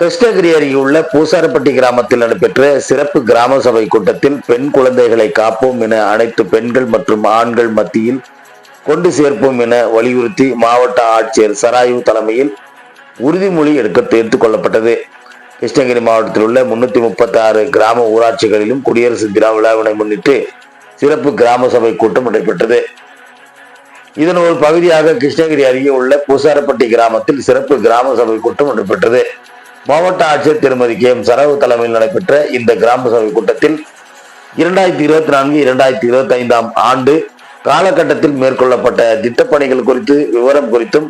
கிருஷ்ணகிரி அருகே உள்ள பூசாரப்பட்டி கிராமத்தில் நடைபெற்ற சிறப்பு கிராம சபை கூட்டத்தில் பெண் குழந்தைகளை காப்போம் என அனைத்து பெண்கள் மற்றும் ஆண்கள் மத்தியில் கொண்டு சேர்ப்போம் என வலியுறுத்தி மாவட்ட ஆட்சியர் சராயு தலைமையில் உறுதிமொழி எடுக்க தேர்த்து கொள்ளப்பட்டது. கிருஷ்ணகிரி மாவட்டத்தில் உள்ள முன்னூத்தி முப்பத்தி ஆறு கிராம ஊராட்சிகளிலும் குடியரசு தின விழாவினை முன்னிட்டு சிறப்பு கிராம சபை கூட்டம் நடைபெற்றது. இதன் ஒரு பகுதியாக கிருஷ்ணகிரி அருகே உள்ள பூசாரப்பட்டி கிராமத்தில் சிறப்பு கிராம சபை கூட்டம் நடைபெற்றது. மாவட்ட ஆட்சியர் திருமதி கே எம் சரவு தலைமையில் நடைபெற்ற இந்த கிராம சபை கூட்டத்தில் இரண்டாயிரத்தி இருபத்தி நான்கு இரண்டாயிரத்தி இருபத்தி ஐந்தாம் ஆண்டு காலகட்டத்தில் மேற்கொள்ளப்பட்ட திட்டப்பணிகள் குறித்து விவரம் குறித்தும்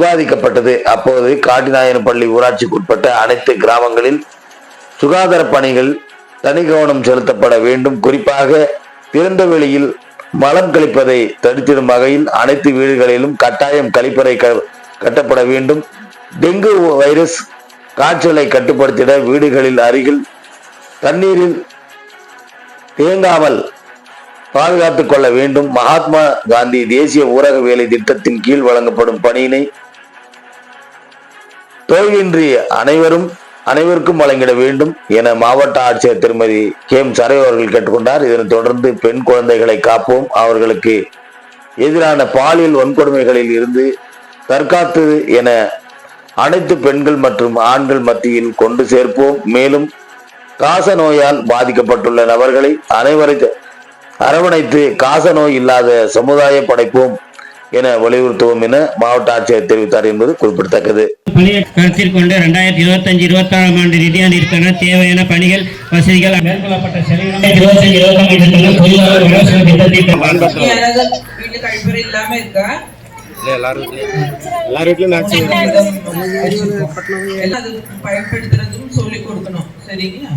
விவாதிக்கப்பட்டது. அப்போது காட்டிநாயனப்பள்ளி ஊராட்சிக்குட்பட்ட அனைத்து கிராமங்களில் சுகாதார பணிகள் தனி கவனம் செலுத்தப்பட வேண்டும். குறிப்பாக திறந்த வெளியில் மலம் கழிப்பதை தடுத்திடும் வகையில் அனைத்து வீடுகளிலும் கட்டாயம் கழிப்பறை க- கட்டப்பட வேண்டும். டெங்கு வைரஸ் காய்ச்சலை கட்டுப்படுத்திட வீடுகளில் அருகில் தண்ணீரில் தேங்காமல் பாதுகாத்துக் கொள்ள வேண்டும். மகாத்மா காந்தி தேசிய ஊரக வேலை திட்டத்தின் கீழ் வழங்கப்படும் பணியினை தோல்வியின்றி அனைவரும் அனைவருக்கும் வழங்கிட வேண்டும் என மாவட்ட ஆட்சியர் திருமதி கே எம் சரை அவர்கள் கேட்டுக்கொண்டார். இதனைத் தொடர்ந்து பெண் குழந்தைகளை காப்போம். அவர்களுக்கு எதிரான பாலியல் வன்கொடுமைகளில் இருந்து தற்காத்து என அனைத்து பெண்கள் மற்றும் ஆண்கள் மத்தியில் கொண்டு சேர்ப்போம். மேலும் காச நோயால் பாதிக்கப்பட்டுள்ள நபர்களை அனைவரை அரவணைத்து காச நோய் இல்லாத சமுதாய படைப்போம் என வலியுறுத்துவோம் என மாவட்ட ஆட்சியர் தெரிவித்தார் என்பது குறிப்பிடத்தக்கது. பணியை கருத்தில் கொண்டு ரெண்டாயிரத்தி இருபத்தஞ்சு இருபத்தாறாம் ஆண்டு நிதியாண்டிற்கான தேவையான பணிகள் வசதிகள் மேற்கொள்ளப்பட்ட எல்லாரும் வீட்லயும். எல்லார் வீட்லயும் மேக்ஸிமம் பயன்படுத்துறதும் சொல்லி கொடுக்கணும். சரிங்களா?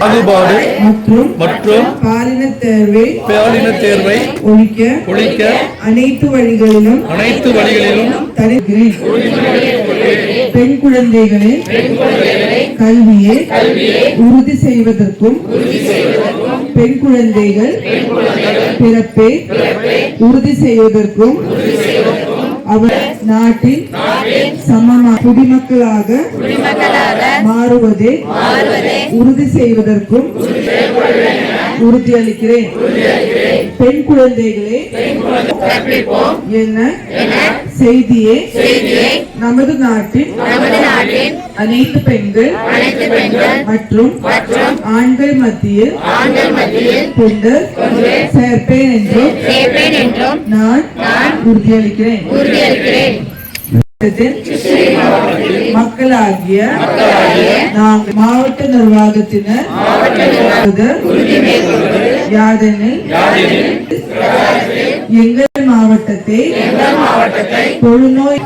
பாகுபாடு மற்றும் மற்றும் பாலின தேர்வை பாலின தேர்வை ஒழிக்க ஒழிக்க அனைத்து வழிகளிலும் அனைத்து வழிகளிலும் பெண் குழந்தைகளின் கல்வியை உறுதி செய்வதற்கும் பெண் குழந்தைகள் பிறப்பை உறுதி செய்வதற்கும் அவர் நாட்டின் சமமா குடிமக்களாக மாறுவதை உறுதி செய்வதற்கும் உறுதியளிக்கிறேன். பெண் குழந்தைகளை என்ன? செய்தியை நமது நாட்டின் அனைத்து பெண்கள் மற்றும் ஆண்கள் மத்தியில் கொண்டு சேர்ப்பேன் என்றும் நான் உறுதியளிக்கிறேன். மக்களாகிய நாங்கள் மாவட்ட நிர்வாகத்தினர் யாதெனில் எங்கள் மாவட்டத்தை தொழுநோய்